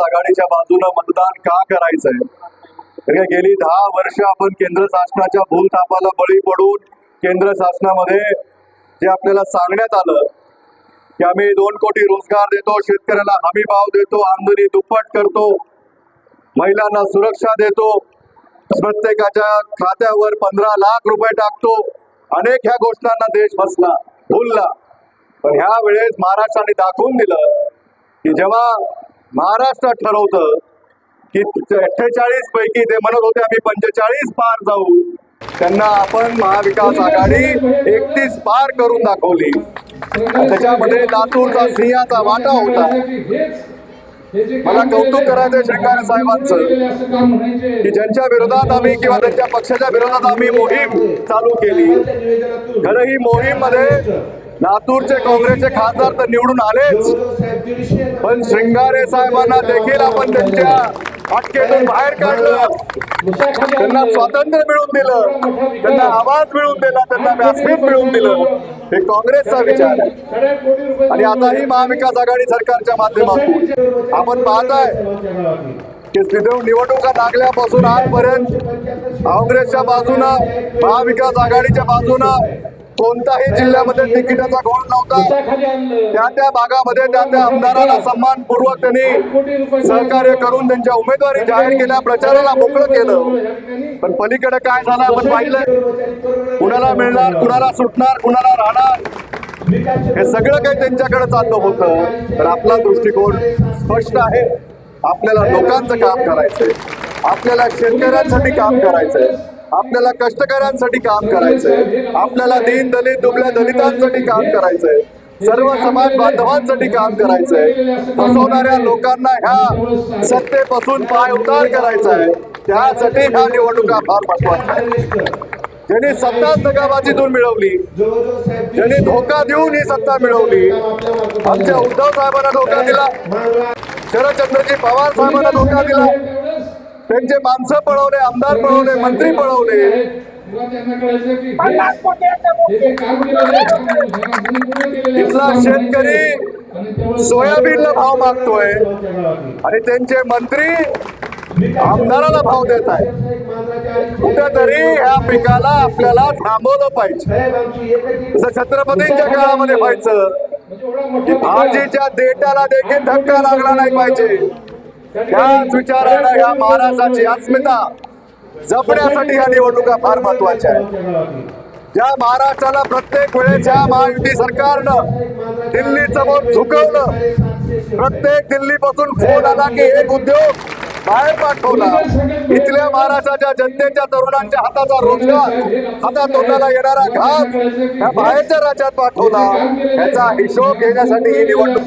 आघाडीच्या बाजूनं मतदान का करायचंय? कारण गेली दहा वर्ष आपण केंद्र शासनाच्या भूलथापाला बळी पडून केंद्र शासनामध्ये जे आपल्याला सांगण्यात आलं की आम्ही दोन कोटी रोजगार देतो शेतकऱ्याला हमी भाव देतो आमदनी दुप्पट करतो महिलांना सुरक्षा देतो प्रत्येकाच्या खात्यावर पंधरा लाख रुपये टाकतो अनेक ह्या घोषणांना देश फसला भुलला. पण ह्या वेळेस महाराष्ट्राने दाखवून दिलं की जेव्हा महाराष्ट्रात ठरवतं की अठ्ठेचाळीस पैकी ते म्हणत होते आम्ही पंचेचाळीस पार जाऊ त्यांना आपण महाविकास आघाडी एकतीस पार करून दाखवली. त्याच्यामध्ये लातूरचा सिंहाचा वाटा होता. मला कौतुक करायचं आहे श्रीकांत साहेबांचं की ज्यांच्या विरोधात आम्ही किंवा त्यांच्या पक्षाच्या विरोधात आम्ही मोहीम चालू केली. खरं ही मोहीममध्ये लातूरचे काँग्रेसचे खासदार तर निवडून आलेच. पण श्रृंगारे साहेबांना देखील आपण त्यांच्या अटकेतून बाहेर काढलं. त्यांना स्वातंत्र्य मिळवून दिलं. त्यांना आवाज मिळवून दिला. त्यांना व्यासपीठ मिळवून दिलं. हे काँग्रेसचा विचार आहे. आणि आता ही महाविकास आघाडी सरकारच्या माध्यमातून आपण पाहताय की तिथे निवडणुका लागल्यापासून आजपर्यंत काँग्रेसच्या बाजूनं महाविकास आघाडीच्या बाजूनं कोणताही जिल्ह्यामध्ये तिकिटाचा घोळ नव्हता. त्या त्या भागामध्ये त्या त्या आमदाराला सन्मानपूर्वक त्यांनी सहकार्य करून त्यांच्या उमेदवारी जाहीर केल्या प्रचाराला मोकळं केलं. पण पलीकडे काय झालं आपण पाहिलंय कुणाला मिळणार कुणाला सुटणार कुणाला राहणार हे सगळं काही त्यांच्याकडे चाललं होतं. तर आपला दृष्टिकोन स्पष्ट आहे. आपल्याला लोकांचं काम करायचंय. आपल्याला शेतकऱ्यांसाठी काम करायचंय. आपल्याला कष्टकऱ्यांसाठी काम करायचंय. आपल्याला दीन दलित दुबल्या दलितांसाठी काम करायचंय. सर्व समाज बांधवांसाठी काम करायचंय. फसवणाऱ्या लोकांना ह्या सत्तेपासून पाय उतार करायचा आहे त्यासाठी ह्या निवडणुका फार महत्त्वाच्या आहेत. ज्यांनी सत्ता दगाबाजीतून मिळवली ज्यांनी धोका देऊन ही सत्ता मिळवली आमच्या उद्धव साहेबांना धोका दिला शरदचंद्रजी पवार साहेबांना धोका दिला त्यांचे माणसं पळवले आमदार पळवले मंत्री पळवले इथला शेतकरी सोयाबीनला भाव मागतोय आणि त्यांचे मंत्री आमदाराला भाव देत आहे कुठेतरी ह्या पिकाला आपल्याला थांबवलं पाहिजे. जसं छत्रपतींच्या काळामध्ये व्हायचं भाजीच्या देटाला देखील धक्का लागला नाही पाहिजे. त्याच विचारानं ह्या महाराष्ट्राची अस्मिता जपण्यासाठी ह्या निवडणुका फार महत्त्वाच्या आहेत. ज्या महाराष्ट्राला प्रत्येक वेळेस या महायुती सरकारनं दिल्ली समोर झुकवलं प्रत्येक दिल्लीपासून फोन आला की एक उद्योग बाहेर पाठवला. इथल्या महाराष्ट्राच्या जनतेच्या तरुणांच्या हाताचा रोजगार हातात तोंडाला येणारा घात ह्या बाहेरच्या राज्यात पाठवला. याचा हिशोब घेण्यासाठी ही निवडणूक